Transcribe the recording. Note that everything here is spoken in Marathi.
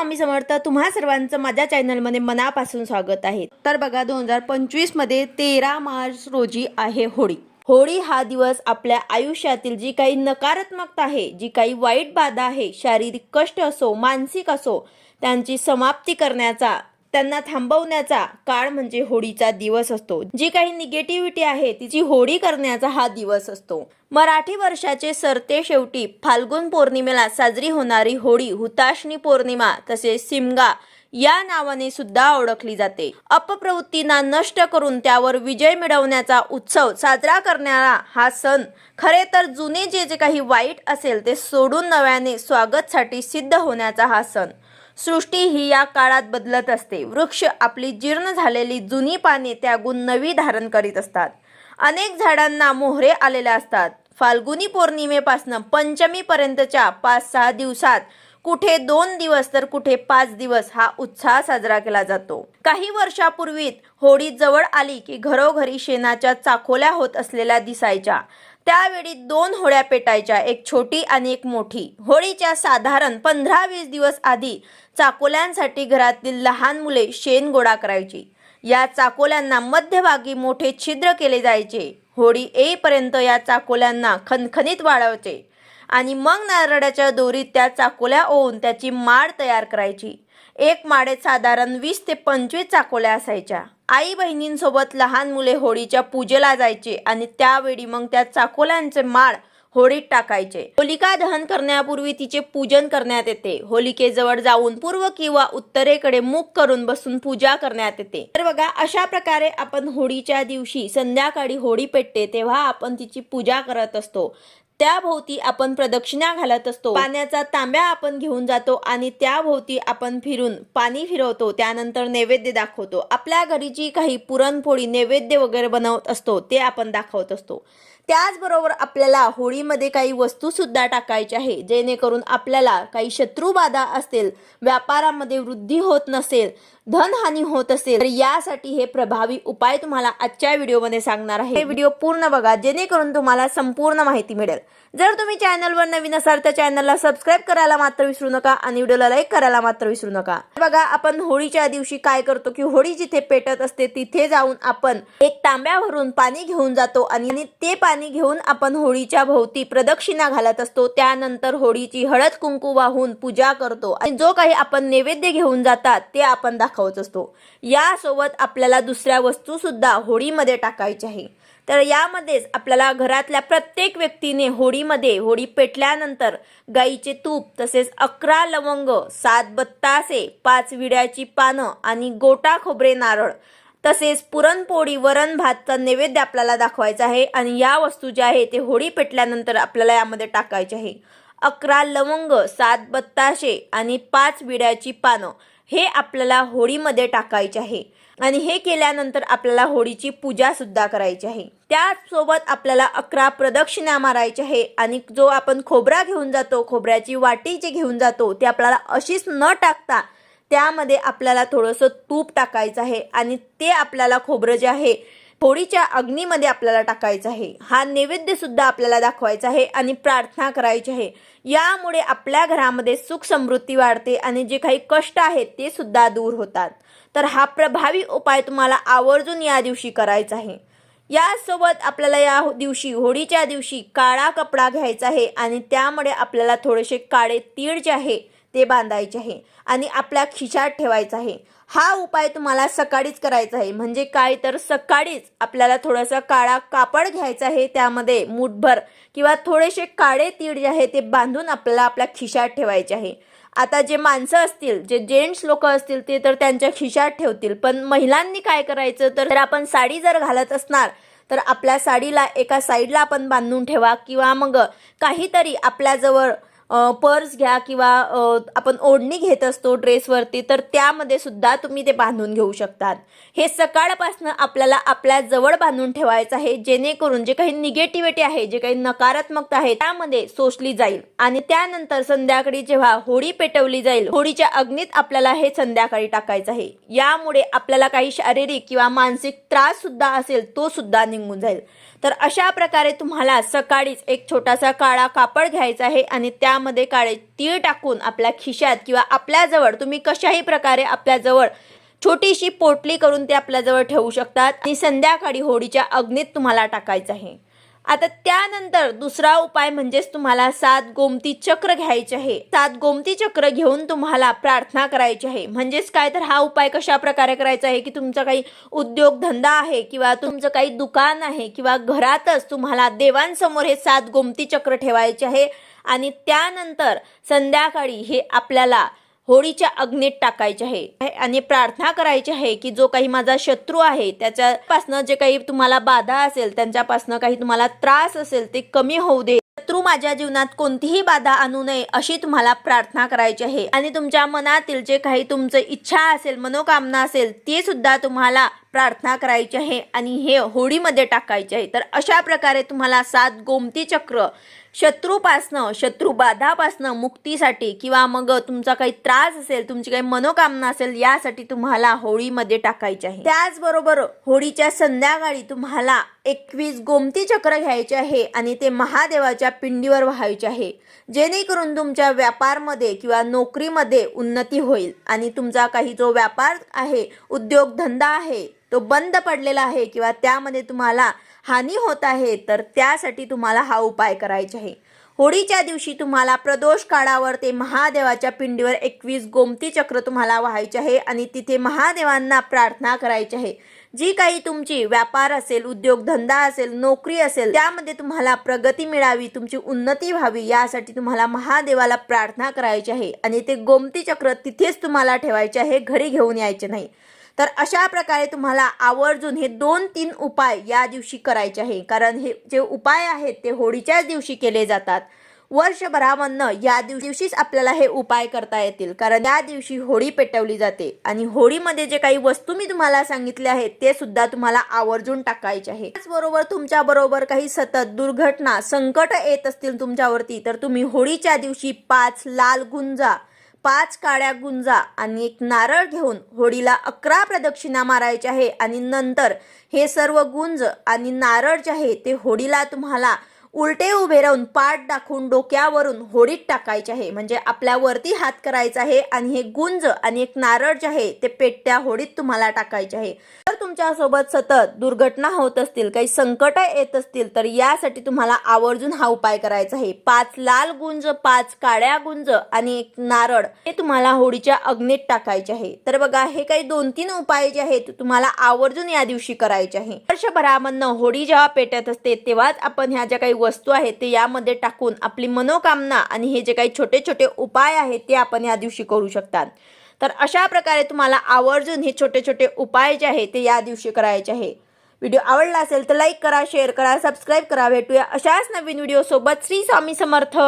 स्वामी समर्थ तुम्हा सर्वांचं माझ्या चॅनलमध्ये मनापासून स्वागत आहे. तर बघा दोन हजार पंचवीसमध्ये तेरा मार्च रोजी आहे होळी. होळी हा दिवस आपल्या आयुष्यातील जी काही नकारात्मकता आहे जी काही वाईट बाधा आहे शारीरिक कष्ट असो मानसिक असो त्यांची समाप्ती करण्याचा त्यांना थांबवण्याचा काळ म्हणजे होळीचा दिवस असतो. जी काही निगेटिव्हिटी आहे तिची होळी करण्याचा हा दिवस असतो. मराठी वर्षाचे सरते शेवटी फाल्गुन पौर्णिमेला साजरी होणारी होळी हुताशनी पौर्णिमा तसेच सिमगा या नावाने सुद्धा ओळखली जाते. अपप्रवृत्तींना नष्ट करून त्यावर विजय मिळवण्याचा उत्सव साजरा करणारा हा सण खरे तर जुने जे जे काही वाईट असेल ते सोडून नव्याने स्वागतसाठी सिद्ध होण्याचा हा सण. सृष्टी ही या काळात बदलत असते. वृक्ष आपली जीर्ण झालेली जुनी पाने त्यागून नवी धारण करीत असतात. अनेक झाडांना मोहरे आलेल्या असतात. फाल्गुनी पौर्णिमेपासून पंचमीपर्यंतच्या पाच सहा दिवसात कुठे दोन दिवस तर कुठे पाच दिवस हा उत्साह साजरा केला जातो. काही वर्षापूर्वी होळी जवळ आली की घरोघरी शेणाच्या चाकोल्या होत असलेल्या दिसायच्या. त्यावेळी दोन होळ्या पेटायच्या एक छोटी आणि एक मोठी. होळीच्या साधारण पंधरा वीस दिवस आधी चाकोल्यांसाठी घरातील लहान मुले शेण गोळा करायची. या चाकोल्यांना मध्यभागी मोठे छिद्र केले जायचे. होळी येईपर्यंत या चाकोल्यांना खनखनीत वाढवायचे आणि मग नारळाच्या दोरीत त्या चाकोल्या ओवून त्याची माळ तयार करायची. एक माळेत साधारण वीस ते पंचवीस चाकोल्या असायच्या. आई बहिणींसोबत लहान मुले होळीच्या पूजेला जायचे आणि त्यावेळी मग त्या चाकोल्यांचे माळ होळीत टाकायचे. होलिका दहन करण्यापूर्वी तिचे पूजन करण्यात येते. होलिकेजवळ जाऊन पूर्व किंवा उत्तरेकडे मुख करून बसून पूजा करण्यात येते. तर बघा अशा प्रकारे आपण होळीच्या दिवशी संध्याकाळी होळी पेटते तेव्हा आपण तिची पूजा करत असतो. त्याभोवती आपण प्रदक्षिणा घालत असतो. पाण्याचा तांब्या आपण घेऊन जातो आणि त्याभोवती आपण फिरून पाणी फिरवतो. त्यानंतर नैवेद्य दाखवतो. आपल्या घरी जी काही पुरणपोळी नैवेद्य वगैरे बनवत असतो ते आपण दाखवत असतो. त्याचबरोबर आपल्याला होळीमध्ये काही वस्तू सुद्धा टाकायच्या आहे जेणेकरून आपल्याला काही शत्रुबाधा असेल व्यापारामध्ये वृद्धी होत नसेल धनहानी होत असेल तर यासाठी हे प्रभावी उपाय तुम्हाला आजच्या व्हिडिओमध्ये सांगणार आहे. हे व्हिडिओ पूर्ण बघा जेणेकरून तुम्हाला संपूर्ण माहिती मिळेल. जर तुम्ही चॅनलवर नवीन असाल तर चॅनलला सबस्क्राईब करायला मात्र विसरू नका आणि व्हिडिओला लाईक करायला मात्र विसरू नका. बघा आपण होळीच्या दिवशी काय करतो की होळी जिथे पेटत असते तिथे जाऊन आपण एक तांब्या भरून पाणी घेऊन जातो आणि ते पाणी घेऊन आपण होळीच्या भोवती प्रदक्षिणा घालत असतो. त्यानंतर होळीची हळद कुंकू वाहून पूजा करतो. आणि जो काही आपण नैवेद्य घेऊन जातात ते आपण दाखवत असतो. यासोबत आपल्याला दुसऱ्या वस्तू सुद्धा होळीमध्ये टाकायची आहे. तर यामध्येच आपल्याला घरातल्या प्रत्येक व्यक्तीने होळीमध्ये होळी पेटल्यानंतर गाईचे तूप तसेच अकरा लवंग सात बत्तासे पाच विड्याची पानं आणि गोटा खोबरे नारळ तसेच पुरणपोळी वरण भातचा नैवेद्य आपल्याला दाखवायचा आहे आणि या वस्तू ज्या आहे ते होळी पेटल्यानंतर आपल्याला यामध्ये टाकायचे आहे. अकरा लवंग सात बत्ताशे आणि पाच विड्याची पानं हे आपल्याला होळीमध्ये टाकायचे आहे. आणि हे केल्यानंतर आपल्याला होळीची पूजा सुद्धा करायची आहे. त्याचसोबत आपल्याला अकरा प्रदक्षिणा मारायच्या आहे आणि जो आपण खोबरा घेऊन जातो खोबऱ्याची वाटी जे घेऊन जातो ते आपल्याला अशीच न टाकता त्यामध्ये आपल्याला थोडंसं तूप टाकायचं आहे आणि ते आपल्याला खोबरं जे आहे होळीच्या अग्नीमध्ये आपल्याला टाकायचं आहे. हा नैवेद्यसुद्धा आपल्याला दाखवायचा आहे आणि प्रार्थना करायची आहे. यामुळे आपल्या घरामध्ये सुख समृद्धी वाढते आणि जे काही कष्ट आहेत ते सुद्धा दूर होतात. तर हा प्रभावी उपाय तुम्हाला आवर्जून या दिवशी करायचा आहे. यासोबत आपल्याला या दिवशी होळीच्या दिवशी काळा कपडा घ्यायचा आहे आणि त्यामुळे आपल्याला थोडेसे काळे तीळ जे आहे ते बांधायचे आहे आणि आपल्या खिशात ठेवायचा आहे. हा उपाय तुम्हाला सकाळीच करायचा आहे. म्हणजे काय? तर सकाळीच आपल्याला थोडासा काळा कापड घ्यायचा आहे. त्यामध्ये मूठभर किंवा थोडेसे काळे तीळ जे आहे ते बांधून आपल्याला आपल्या खिशात ठेवायचे आहे. आता जे माणसं असतील जे जेंट्स लोक असतील ते तर त्यांच्या खिशात ठेवतील. पण महिलांनी काय करायचं? तर आपण साडी जर घालत असणार तर आपल्या साडीला एका साईडला आपण बांधून ठेवा. किंवा मग काहीतरी आपल्याजवळ पर्स घ्या किंवा आपण ओढणी घेत असतो ड्रेसवरती तर त्यामध्ये सुद्धा तुम्ही ते बांधून घेऊ शकतात. हे सकाळपासून आपल्याला आपल्या जवळ बांधून ठेवायचं आहे जेणेकरून जे काही निगेटिव्हिटी आहे जे काही नकारात्मकता आहे त्यामध्ये सोसली जाईल. आणि त्यानंतर संध्याकाळी जेव्हा होळी पेटवली जाईल होळीच्या अग्नीत आपल्याला हे संध्याकाळी टाकायचं आहे. यामुळे आपल्याला काही शारीरिक किंवा मानसिक त्रास सुद्धा असेल तो सुद्धा निघून जाईल. तर अशा प्रकारे तुम्हाला सकाळीच एक छोटासा काळा कापड घ्यायचा आहे आणि त्या त्यामध्ये काळे तीळ टाकून आपल्या खिशात किंवा आपल्याजवळ तुम्ही कशाही प्रकारे आपल्याजवळ छोटीशी पोटली करून ते आपल्याजवळ ठेवू शकतात. आणि संध्याकाळी होडीच्या अग्नीत तुम्हाला टाकायचं आहे. आता त्यानंतर दुसरा उपाय म्हणजेच तुम्हाला सात गोमती चक्र घ्यायचे आहे. सात गोमती चक्र घेऊन तुम्हाला प्रार्थना करायची आहे. म्हणजेच काय? तर हा उपाय कशा प्रकारे करायचा आहे की तुमचा काही उद्योगधंदा आहे किंवा तुमचं काही दुकान आहे किंवा घरातच तुम्हाला देवांसमोर हे सात गोमती चक्र ठेवायचे आहे. आणि त्यानंतर संध्याकाळी हे आपल्याला होळीच्या अग्नीत टाकायचे आहे. आणि प्रार्थना करायची आहे की जो काही माझा शत्रू आहे त्याच्यापासनं जे काही तुम्हाला बाधा असेल त्यांच्यापासनं काही तुम्हाला त्रास असेल ते कमी होऊ दे. शत्रू माझ्या जीवनात कोणतीही बाधा आणू नये अशी तुम्हाला प्रार्थना करायची आहे. आणि तुमच्या मनातील जे काही तुमचं इच्छा असेल मनोकामना असेल ते सुद्धा तुम्हाला प्रार्थना करायची आहे आणि हे होळीमध्ये टाकायचे आहे. तर अशा प्रकारे तुम्हाला सात गोमती चक्र शत्रूपासनं शत्रुबाधापासनं मुक्तीसाठी किंवा मग तुमचा काही त्रास असेल तुमची काही मनोकामना असेल यासाठी तुम्हाला होळीमध्ये टाकायचे आहे. त्याचबरोबर होळीच्या संध्याकाळी तुम्हाला एकवीस गोमती चक्र घ्यायचे आहे आणि ते महादेवाच्या पिंडीवर व्हायचे आहे. जेणेकरून तुमच्या व्यापारमध्ये किंवा नोकरीमध्ये उन्नती होईल आणि तुमचा काही जो व्यापार आहे उद्योगधंदा आहे तो बंद पडलेला आहे किंवा त्यामध्ये तुम्हाला हानी होत आहे तर त्यासाठी तुम्हाला हा उपाय करायचा आहे. होळीच्या दिवशी तुम्हाला प्रदोष काळावर ते महादेवाच्या पिंडीवर एकवीस गोमती चक्र तुम्हाला व्हायचे आहे आणि तिथे महादेवांना प्रार्थना करायची आहे. जी काही तुमची व्यापार असेल उद्योगधंदा असेल नोकरी असेल त्यामध्ये तुम्हाला प्रगती मिळावी तुमची उन्नती व्हावी यासाठी तुम्हाला महादेवाला प्रार्थना करायची आहे. आणि ते गोमती चक्र तिथेच तुम्हाला ठेवायचे आहे घरी घेऊन यायचे नाही. तर अशा प्रकारे तुम्हाला आवर्जून हे दोन तीन उपाय या दिवशी करायचे आहे. कारण हे जे उपाय आहेत ते होळीच्याच दिवशी केले जातात. वर्षभरामधनं या दिवशीच आपल्याला हे उपाय करता येतील. कारण या दिवशी होळी पेटवली जाते. आणि होळीमध्ये जे काही वस्तू मी तुम्हाला सांगितले आहेत ते सुद्धा तुम्हाला आवर्जून टाकायचे आहे. त्याचबरोबर तुमच्या बरोबर काही सतत दुर्घटना संकट येत असतील तुमच्यावरती तर तुम्ही होळीच्या दिवशी पाच लाल गुंजा पाच काळ्या गुंजा आणि एक नारळ घेऊन होडीला अकरा प्रदक्षिणा मारायच्या आहे आणि नंतर हे सर्व गुंज आणि नारळ जे आहे ते होडीला तुम्हाला उलटे उभे राहून पाठ दाखवून डोक्यावरून होडीत टाकायचे आहे. म्हणजे आपल्यावरती हात करायचा आहे आणि हे गुंज आणि एक नारळ जे आहे ते पेटत्या होडीत तुम्हाला टाकायचे आहे. तर तुमच्यासोबत सतत दुर्घटना होत असतील काही संकट येत असतील तर यासाठी तुम्हाला आवर्जून हा उपाय करायचा आहे. पाच लाल गुंज पाच काळ्या गुंज आणि एक नारळ हे तुम्हाला होडीच्या अग्नीत टाकायचे आहे. तर बघा हे काही दोन तीन उपाय जे आहेत तुम्हाला आवर्जून या दिवशी करायचे आहे. वर्षभरामधनं होडी जेव्हा पेटत असते तेव्हाच आपण ह्या ज्या काही वस्तू आहे ते यामध्ये टाकून आपली मनोकामना आणि हे जे काही छोटे छोटे उपाय आहेत ते आपण या दिवशी करू शकतात. तर अशा प्रकारे तुम्हाला आवर्जून हे छोटे छोटे उपाय जे आहे ते या दिवशी करायचे आहे. व्हिडिओ आवडला असेल तर लाईक करा शेअर करा सबस्क्राईब करा. भेटूया अशाच नवीन व्हिडिओसोबत. श्री स्वामी समर्थ.